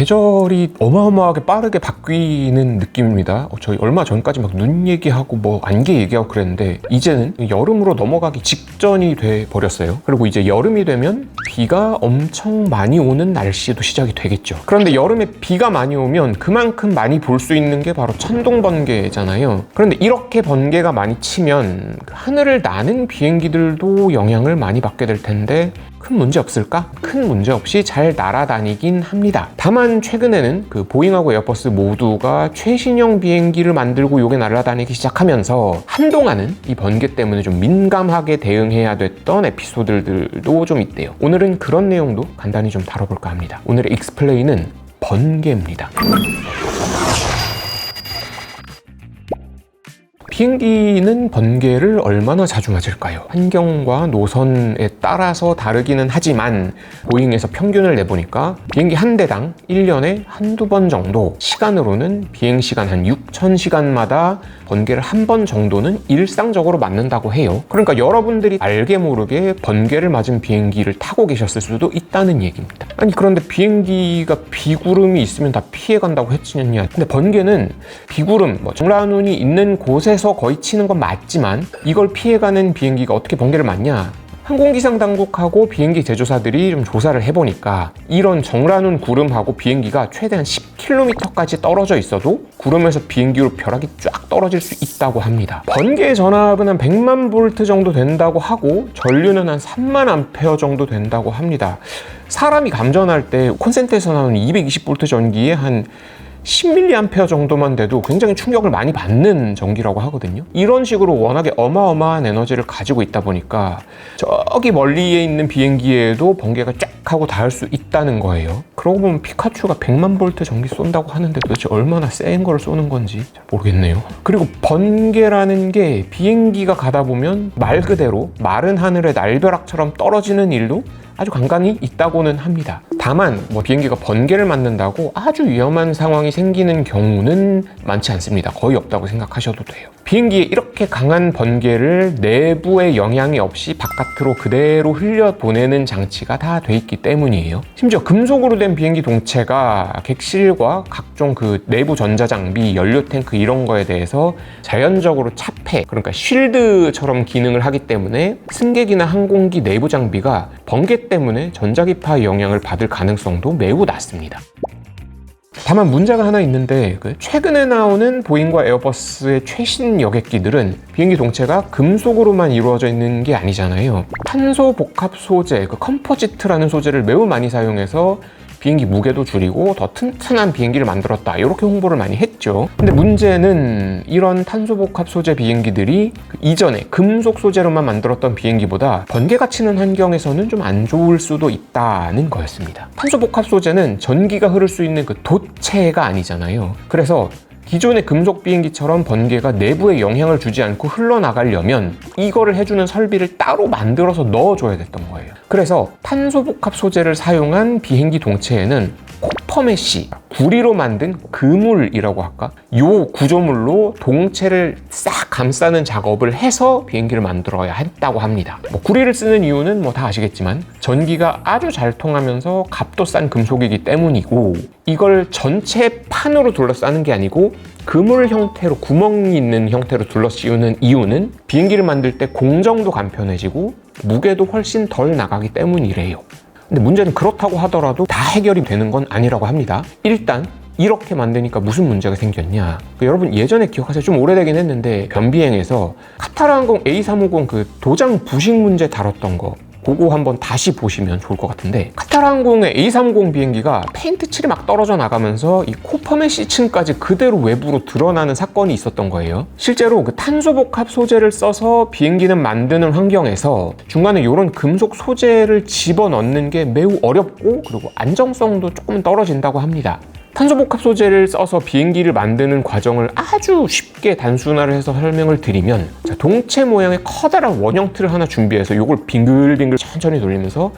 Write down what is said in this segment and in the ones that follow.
계절이 어마어마하게 빠르게 바뀌는 느낌입니다. 어, 저희 얼마 전까지 막 눈 얘기하고 뭐 안개 얘기하고 그랬는데 이제는 여름으로 넘어가기 직전이 돼 버렸어요. 그리고 이제 여름이 되면 비가 엄청 많이 오는 날씨도 시작이 되겠죠. 그런데 여름에 비가 많이 오면 그만큼 많이 볼 수 있는 게 바로 천둥 번개잖아요. 그런데 이렇게 번개가 많이 치면 그 하늘을 나는 비행기들도 영향을 많이 받게 될 텐데 큰 문제 없을까? 큰 문제 없이 잘 날아다니긴 합니다. 다만 최근에는 그 보잉하고 에어버스 모두가 최신형 비행기를 만들고 요게 날아다니기 시작하면서 한동안은 이 번개 때문에 좀 민감하게 대응해야 됐던 에피소드들도 좀 있대요. 오늘은 그런 내용도 간단히 좀 다뤄볼까 합니다. 오늘의 익스플레인은 번개입니다. 비행기는 번개를 얼마나 자주 맞을까요? 환경과 노선에 따라서 다르기는 하지만 보잉에서 평균을 내보니까 비행기 한 대당 1년에 한두 번 정도 시간으로는 비행 시간 한 6,000시간마다 번개를 한 번 정도는 일상적으로 맞는다고 해요. 그러니까 여러분들이 알게 모르게 번개를 맞은 비행기를 타고 계셨을 수도 있다는 얘기입니다. 아니 그런데 비행기가 비구름이 있으면 다 피해간다고 했느냐? 근데 번개는 비구름, 뭐 정라눈이 있는 곳에서 거의 치는 건 맞지만 이걸 피해가는 비행기가 어떻게 번개를 맞냐? 항공기상 당국하고 비행기 제조사들이 좀 조사를 해보니까 이런 정라눈 구름하고 비행기가 최대한 10km까지 떨어져 있어도 구름에서 비행기로 벼락이 쫙 떨어질 수 있다고 합니다. 번개의 전압은 한 100만 볼트 정도 된다고 하고 전류는 한 3만 암페어 정도 된다고 합니다. 사람이 감전할 때 콘센트에서 나오는 220볼트 전기에 한 10mA 정도만 돼도 굉장히 충격을 많이 받는 전기라고 하거든요. 이런 식으로 워낙에 어마어마한 에너지를 가지고 있다 보니까 저기 멀리에 있는 비행기에도 번개가 쫙 하고 닿을 수 있다는 거예요. 그러고 보면 피카츄가 100만 볼트 전기 쏜다고 하는데 도대체 얼마나 센걸 쏘는 건지 잘 모르겠네요. 그리고 번개라는 게 비행기가 가다 보면 말 그대로 마른 하늘에 날벼락처럼 떨어지는 일도 아주 간간히 있다고는 합니다. 다만 뭐 비행기가 번개를 맞는다고 아주 위험한 상황이 생기는 경우는 많지 않습니다. 거의 없다고 생각하셔도 돼요. 비행기에 이렇게 강한 번개를 내부에 영향이 없이 바깥으로 그대로 흘려 보내는 장치가 다 돼 있기 때문이에요. 심지어 금속으로 된 비행기 동체가 객실과 각종 그 내부 전자 장비, 연료 탱크 이런 거에 대해서 자연적으로 차폐, 그러니까 쉴드처럼 기능을 하기 때문에 승객이나 항공기 내부 장비가 번개 때문에 전자기파의 영향을 받을 가능성도 매우 낮습니다. 다만 문제가 하나 있는데 그 최근에 나오는 보잉과 에어버스의 최신 여객기들은 비행기 동체가 금속으로만 이루어져 있는 게 아니잖아요. 탄소 복합 소재, 그 컴포지트라는 소재를 매우 많이 사용해서 비행기 무게도 줄이고 더 튼튼한 비행기를 만들었다. 이렇게 홍보를 많이 했죠. 근데 문제는 이런 탄소복합 소재 비행기들이 그 이전에 금속 소재로만 만들었던 비행기보다 번개가 치는 환경에서는 좀 안 좋을 수도 있다는 거였습니다. 탄소복합 소재는 전기가 흐를 수 있는 그 도체가 아니잖아요. 그래서 기존의 금속 비행기처럼 번개가 내부에 영향을 주지 않고 흘러나가려면 이거를 해주는 설비를 따로 만들어서 넣어줘야 됐던 거예요. 그래서 탄소복합 소재를 사용한 비행기 동체에는 코퍼메시, 구리로 만든 그물이라고 할까? 요 구조물로 동체를 싹 감싸는 작업을 해서 비행기를 만들어야 했다고 합니다. 뭐 구리를 쓰는 이유는 뭐 다 아시겠지만 전기가 아주 잘 통하면서 값도 싼 금속이기 때문이고 이걸 전체 판으로 둘러싸는 게 아니고 그물 형태로 구멍이 있는 형태로 둘러씌우는 이유는 비행기를 만들 때 공정도 간편해지고 무게도 훨씬 덜 나가기 때문이래요. 근데 문제는 그렇다고 하더라도 다 해결이 되는 건 아니라고 합니다. 일단 이렇게 만드니까 무슨 문제가 생겼냐. 그 여러분 예전에 기억하세요? 좀 오래되긴 했는데 변비행에서 카타르 항공 A350 그 도장 부식 문제 다뤘던 거 그거 한번 다시 보시면 좋을 것 같은데 카타르항공의 A350 비행기가 페인트 칠이 막 떨어져 나가면서 이 코퍼메시 층까지 그대로 외부로 드러나는 사건이 있었던 거예요. 실제로 그 탄소복합 소재를 써서 비행기는 만드는 환경에서 중간에 이런 금속 소재를 집어넣는 게 매우 어렵고 그리고 안정성도 조금 떨어진다고 합니다. 탄소복합 소재를 써서 비행기를 만드는 과정을 아주 쉽게 단순화를 해서 설명을 드리면 자, 동체 모양의 커다란 원형 틀을 하나 준비해서 이걸 빙글빙글 천천히 돌리면서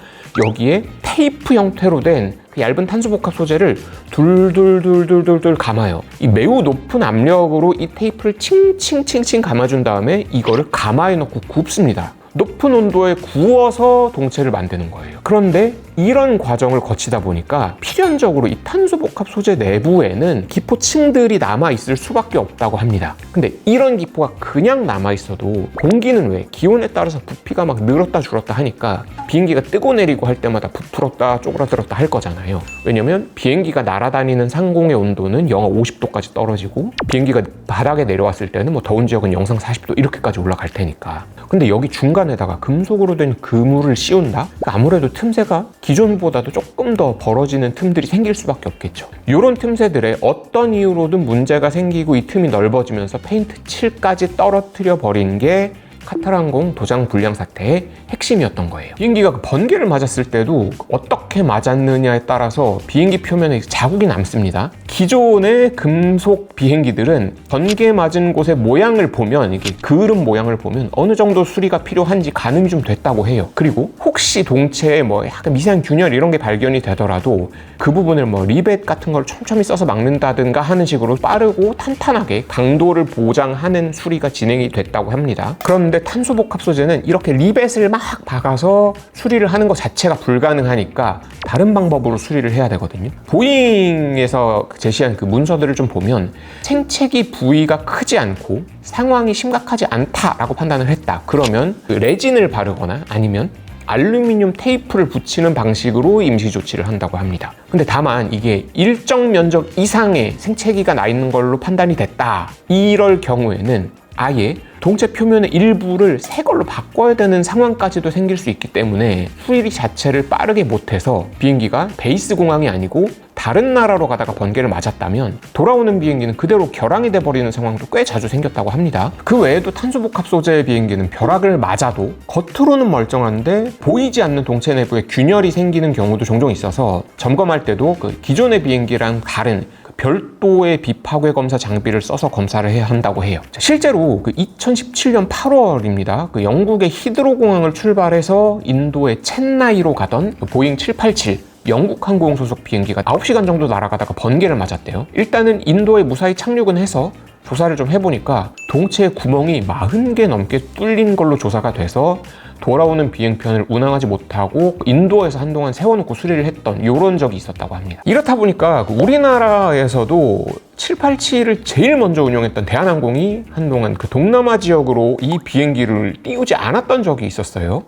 여기에 테이프 형태로 된 그 얇은 탄소복합 소재를 둘둘둘둘둘둘 감아요. 이 매우 높은 압력으로 이 테이프를 칭칭칭칭 감아준 다음에 이거를 가마에 넣고 굽습니다. 높은 온도에 구워서 동체를 만드는 거예요. 그런데 이런 과정을 거치다 보니까 필연적으로 이 탄소복합 소재 내부에는 기포층들이 남아 있을 수밖에 없다고 합니다. 근데 이런 기포가 그냥 남아 있어도 공기는 왜 기온에 따라서 부피가 막 늘었다 줄었다 하니까 비행기가 뜨고 내리고 할 때마다 부풀었다 쪼그라들었다 할 거잖아요. 왜냐면 비행기가 날아다니는 상공의 온도는 영하 50도까지 떨어지고 비행기가 바닥에 내려왔을 때는 뭐 더운 지역은 영상 40도 이렇게까지 올라갈 테니까. 근데 여기 중간에다가 금속으로 된 그물을 씌운다? 아무래도 틈새가 기존보다도 조금 더 벌어지는 틈들이 생길 수밖에 없겠죠. 이런 틈새들에 어떤 이유로든 문제가 생기고 이 틈이 넓어지면서 페인트 칠까지 떨어뜨려 버린 게 카타르항공 도장 불량 사태의 핵심이었던 거예요. 비행기가 그 번개를 맞았을 때도 어떻게 맞았느냐에 따라서 비행기 표면에 자국이 남습니다. 기존의 금속 비행기들은 번개 맞은 곳의 모양을 보면 이게 그을음 모양을 보면 어느 정도 수리가 필요한지 가늠이 좀 됐다고 해요. 그리고 혹시 동체에 뭐 약간 미세한 균열 이런 게 발견이 되더라도 그 부분을 뭐 리벳 같은 걸 촘촘히 써서 막는다든가 하는 식으로 빠르고 탄탄하게 강도를 보장하는 수리가 진행이 됐다고 합니다. 그런데 탄소복합 소재는 이렇게 리벳을 막 박아서 수리를 하는 것 자체가 불가능하니까 다른 방법으로 수리를 해야 되거든요. 보잉에서 제시한 그 문서들을 좀 보면 생채기 부위가 크지 않고 상황이 심각하지 않다라고 판단을 했다. 그러면 그 레진을 바르거나 아니면 알루미늄 테이프를 붙이는 방식으로 임시 조치를 한다고 합니다. 근데 다만 이게 일정 면적 이상의 생채기가 나 있는 걸로 판단이 됐다. 이럴 경우에는 아예 동체 표면의 일부를 새 걸로 바꿔야 되는 상황까지도 생길 수 있기 때문에 수리 자체를 빠르게 못해서 비행기가 베이스 공항이 아니고 다른 나라로 가다가 번개를 맞았다면 돌아오는 비행기는 그대로 결항이 돼버리는 상황도 꽤 자주 생겼다고 합니다. 그 외에도 탄소복합 소재의 비행기는 벼락을 맞아도 겉으로는 멀쩡한데 보이지 않는 동체 내부에 균열이 생기는 경우도 종종 있어서 점검할 때도 그 기존의 비행기랑 다른 그 별도의 비파괴 검사 장비를 써서 검사를 해야 한다고 해요. 자, 실제로 그 2017년 8월입니다. 그 영국의 히드로 공항을 출발해서 인도의 첸나이로 가던 그 보잉 787 영국 항공 소속 비행기가 9시간 정도 날아가다가 번개를 맞았대요. 일단은 인도에 무사히 착륙은 해서 조사를 좀 해보니까 동체의 구멍이 40개 넘게 뚫린 걸로 조사가 돼서 돌아오는 비행편을 운항하지 못하고 인도에서 한동안 세워놓고 수리를 했던 이런 적이 있었다고 합니다. 이렇다 보니까 그 우리나라에서도 787을 제일 먼저 운영했던 대한항공이 한동안 그 동남아 지역으로 이 비행기를 띄우지 않았던 적이 있었어요.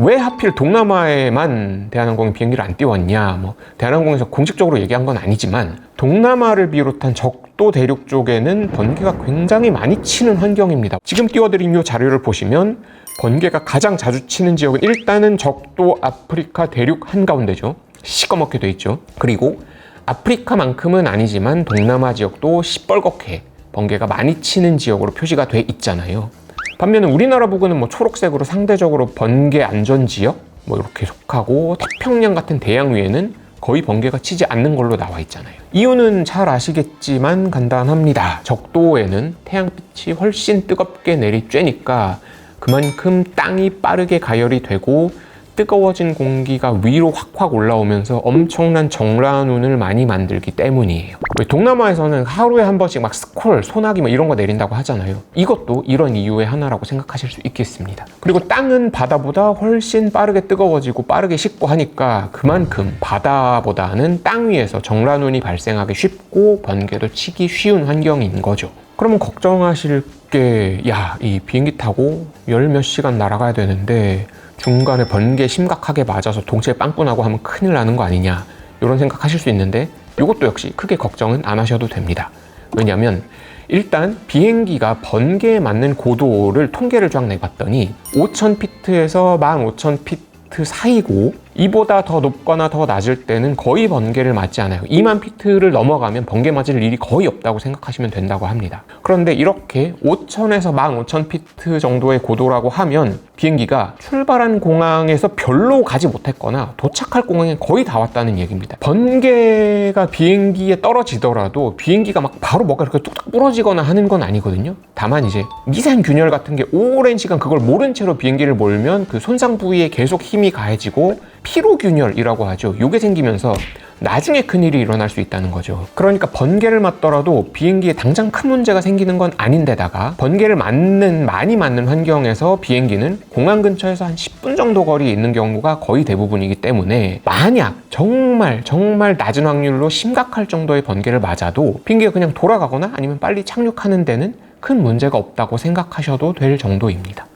왜 하필 동남아에만 대한항공이 비행기를 안 띄웠냐? 뭐 대한항공에서 공식적으로 얘기한 건 아니지만 동남아를 비롯한 적도 대륙 쪽에는 번개가 굉장히 많이 치는 환경입니다. 지금 띄워드린 이 자료를 보시면 번개가 가장 자주 치는 지역은 일단은 적도 아프리카 대륙 한가운데죠. 시꺼멓게 돼 있죠. 그리고 아프리카만큼은 아니지만 동남아 지역도 시뻘겋게 번개가 많이 치는 지역으로 표시가 돼 있잖아요. 반면에 우리나라 부근은 뭐 초록색으로 상대적으로 번개 안전 지역 뭐 이렇게 속하고 태평양 같은 대양 위에는 거의 번개가 치지 않는 걸로 나와 있잖아요. 이유는 잘 아시겠지만 간단합니다. 적도에는 태양빛이 훨씬 뜨겁게 내리쬐니까 그만큼 땅이 빠르게 가열이 되고 뜨거워진 공기가 위로 확확 올라오면서 엄청난 정라운을 많이 만들기 때문이에요. 왜 동남아에서는 하루에 한 번씩 막 스콜, 소나기 뭐 이런 거 내린다고 하잖아요. 이것도 이런 이유의 하나라고 생각하실 수 있겠습니다. 그리고 땅은 바다보다 훨씬 빠르게 뜨거워지고 빠르게 식고 하니까 그만큼 바다보다는 땅 위에서 정라운이 발생하기 쉽고 번개도 치기 쉬운 환경인 거죠. 그러면 걱정하실 게, 야, 이 비행기 타고 열 몇 시간 날아가야 되는데 중간에 번개 심각하게 맞아서 동체에 빵꾸 나고 하면 큰일 나는 거 아니냐. 이런 생각 하실 수 있는데 이것도 역시 크게 걱정은 안 하셔도 됩니다. 왜냐하면 일단 비행기가 번개에 맞는 고도를 통계를 쫙 내봤더니 5,000피트에서 15,000피트 사이고 이보다 더 높거나 더 낮을 때는 거의 번개를 맞지 않아요. 2만 피트를 넘어가면 번개 맞을 일이 거의 없다고 생각하시면 된다고 합니다. 그런데 이렇게 5천에서 15,000 피트 정도의 고도라고 하면 비행기가 출발한 공항에서 별로 가지 못했거나 도착할 공항에 거의 다 왔다는 얘기입니다. 번개가 비행기에 떨어지더라도 비행기가 막 바로 뭐가 이렇게 뚝딱 부러지거나 하는 건 아니거든요. 다만 이제 미세한 균열 같은 게 오랜 시간 그걸 모른 채로 비행기를 몰면 그 손상 부위에 계속 힘이 가해지고 피로균열이라고 하죠. 요게 생기면서 나중에 큰일이 일어날 수 있다는 거죠. 그러니까 번개를 맞더라도 비행기에 당장 큰 문제가 생기는 건 아닌데다가 번개를 맞는 많이 맞는 환경에서 비행기는 공항 근처에서 한 10분 정도 거리에 있는 경우가 거의 대부분이기 때문에 만약 정말 정말 낮은 확률로 심각할 정도의 번개를 맞아도 비행기가 그냥 돌아가거나 아니면 빨리 착륙하는 데는 큰 문제가 없다고 생각하셔도 될 정도입니다.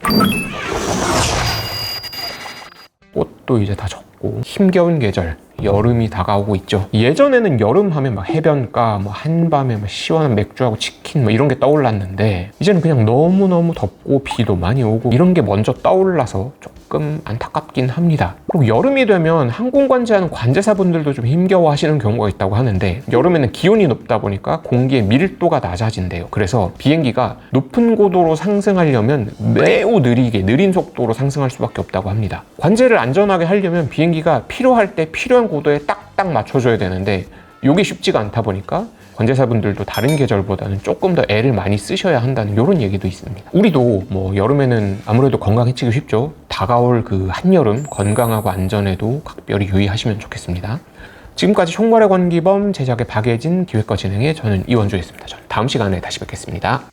꽃도 이제 다 졌고 힘겨운 계절 여름이 다가오고 있죠. 예전에는 여름 하면 막 해변가, 뭐 한밤에 막 시원한 맥주하고 치킨 뭐 이런 게 떠올랐는데 이제는 그냥 너무 너무 덥고 비도 많이 오고 이런 게 먼저 떠올라서 조금 안타깝긴 합니다. 그리고 여름이 되면 항공 관제하는 관제사분들도 좀 힘겨워하시는 경우가 있다고 하는데 여름에는 기온이 높다 보니까 공기의 밀도가 낮아진대요. 그래서 비행기가 높은 고도로 상승하려면 매우 느리게 느린 속도로 상승할 수밖에 없다고 합니다. 관제를 안전하게 하려면 비행기가 필요할 때 필요한 고도에 딱딱 맞춰줘야 되는데 이게 쉽지가 않다 보니까 관제사분들도 다른 계절보다는 조금 더 애를 많이 쓰셔야 한다는 이런 얘기도 있습니다. 우리도 뭐 여름에는 아무래도 건강해지기 쉽죠. 다가올 그 한여름 건강하고 안전에도 각별히 유의하시면 좋겠습니다. 지금까지 총괄의 권기범 제작의 박예진 기획과 진행의 저는 이원주였습니다. 저는 다음 시간에 다시 뵙겠습니다.